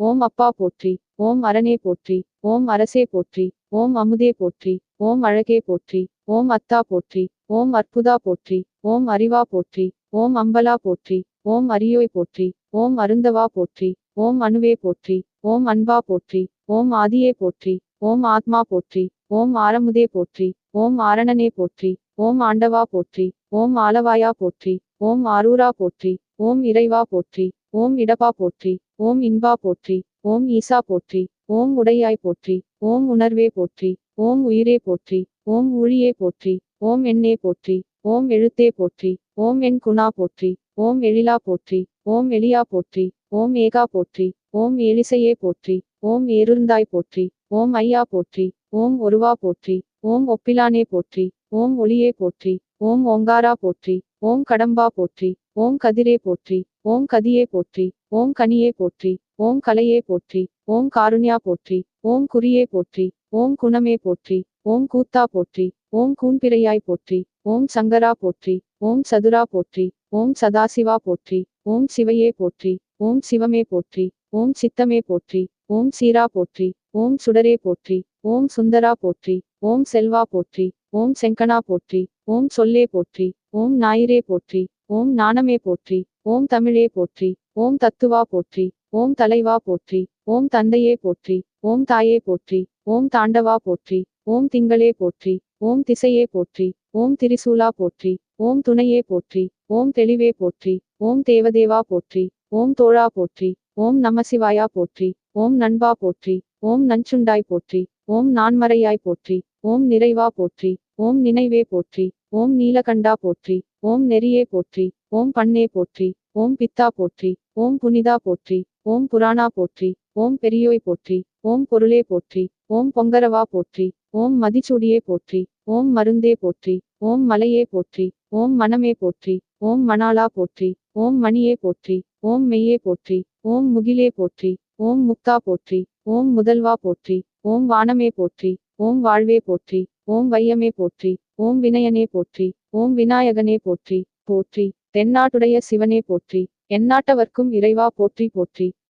ஓம் அப்பா போற்றி ஓம் அரணே போற்றி ஓம் அரசே போற்றி ஓம் அமுதே போற்றி ஓம் அழகே போற்றி ஓம் அத்தா போற்றி ஓம் அற்புதா போற்றி ஓம் அறிவா போற்றி ஓம் அம்பலா போற்றி ஓம் அரியோய் போற்றி ஓம் அருந்தவா போற்றி ஓம் அணுவே போற்றி ஓம் அன்பா போற்றி ஓம் ஆதியே போற்றி ஓம் ஆத்மா போற்றி ஓம் ஆரமுதே போற்றி ஓம் ஆரணனே போற்றி ஓம் ஆண்டவா போற்றி ஓம் ஆலவாயா போற்றி ஓம் ஆரூரா போற்றி ஓம் இறைவா போற்றி ஓம் இடபா போற்றி ஓம் இன்பா போற்றி ஓம் ஈசா போற்றி ஓம் உடையாய் போற்றி ஓம் உணர்வே போற்றி ஓம் உயிரே போற்றி ஓம் ஊழியே போற்றி ஓம் எண்ணே போற்றி ஓம் எழுத்தே போற்றி ஓம் என் குணா போற்றி ஓம் எழிலா போற்றி ஓம் எளியா போற்றி ஓம் ஏகா போற்றி ஓம் எலிசையே போற்றி ஓம் ஏருந்தாய் போற்றி ஓம் ஐயா போற்றி ஓம் ஒருவா போற்றி ஓம் ஒப்பிலானே போற்றி ஓம் ஒளியே போற்றி ஓம் ஓங்காரா போற்றி ஓம் கடம்பா போற்றி ஓம் கதிரே போற்றி ஓம் கதியே போற்றி ஓம் கனியே போற்றி ஓம் கலையே போற்றி ஓம் காருண்யா போற்றி ஓம் குறியே போற்றி ஓம் குணமே போற்றி ஓம் கூத்தா போற்றி ஓம் கூன்பிரையாய் போற்றி ஓம் சங்கரா போற்றி ஓம் சதுரா போற்றி ஓம் சதாசிவா போற்றி ஓம் சிவையே போற்றி ஓம் சிவமே போற்றி ஓம் சித்தமே போற்றி ஓம் சீரா போற்றி ஓம் சுடரே போற்றி ஓம் சுந்தரா போற்றி ஓம் செல்வா போற்றி ஓம் செங்கனா போற்றி ஓம் சொல்லே போற்றி ஓம் ஞாயிறே போற்றி ஓம் நாணமே போற்றி ஓம் தமிழே போற்றி ஓம் தத்துவா போற்றி ஓம் தலைவா போற்றி ஓம் தந்தையே போற்றி ஓம் தாயே போற்றி ஓம் தாண்டவா போற்றி ஓம் திங்களே போற்றி ஓம் திசையே போற்றி ஓம் திரிசூலா போற்றி ஓம் துணையே போற்றி ஓம் தெளிவே போற்றி ஓம் தேவதேவா போற்றி ஓம் தோழா போற்றி ஓம் நமசிவாயா போற்றி ஓம் நண்பா போற்றி ஓம் நஞ்சுண்டாய் போற்றி ஓம் நான்மறையாய் போற்றி ஓம் நிறைவா போற்றி ஓம் நினைவே போற்றி ஓம் நீலகண்டா போற்றி ஓம் நெறியே போற்றி ஓம் பண்ணே போற்றி ஓம் பித்தா போற்றி ஓம் புனிதா போற்றி ஓம் புராணா போற்றி ஓம் பெரியோய் போற்றி ஓம் பொருளே போற்றி ஓம் பொங்கரவா போற்றி ஓம் மதிச்சூடியே போற்றி ஓம் மருந்தே போற்றி ஓம் மலையே போற்றி ஓம் மனமே போற்றி ஓம் மணாலா போற்றி ஓம் மணியே போற்றி ஓம் மெய்யே போற்றி ஓம் முகிலே போற்றி ஓம் முக்தா போற்றி ஓம் முதல்வா போற்றி ஓம் வானமே போற்றி ஓம் வாழ்வே போற்றி ஓம் வையமே போற்றி ஓம் வினயனே போற்றி ஓம் விநாயகனே போற்றி போற்றி தென்னாட்டுடைய சிவனே போற்றி எந்நாட்டவர்க்கும் இறைவா போற்றி போற்றி.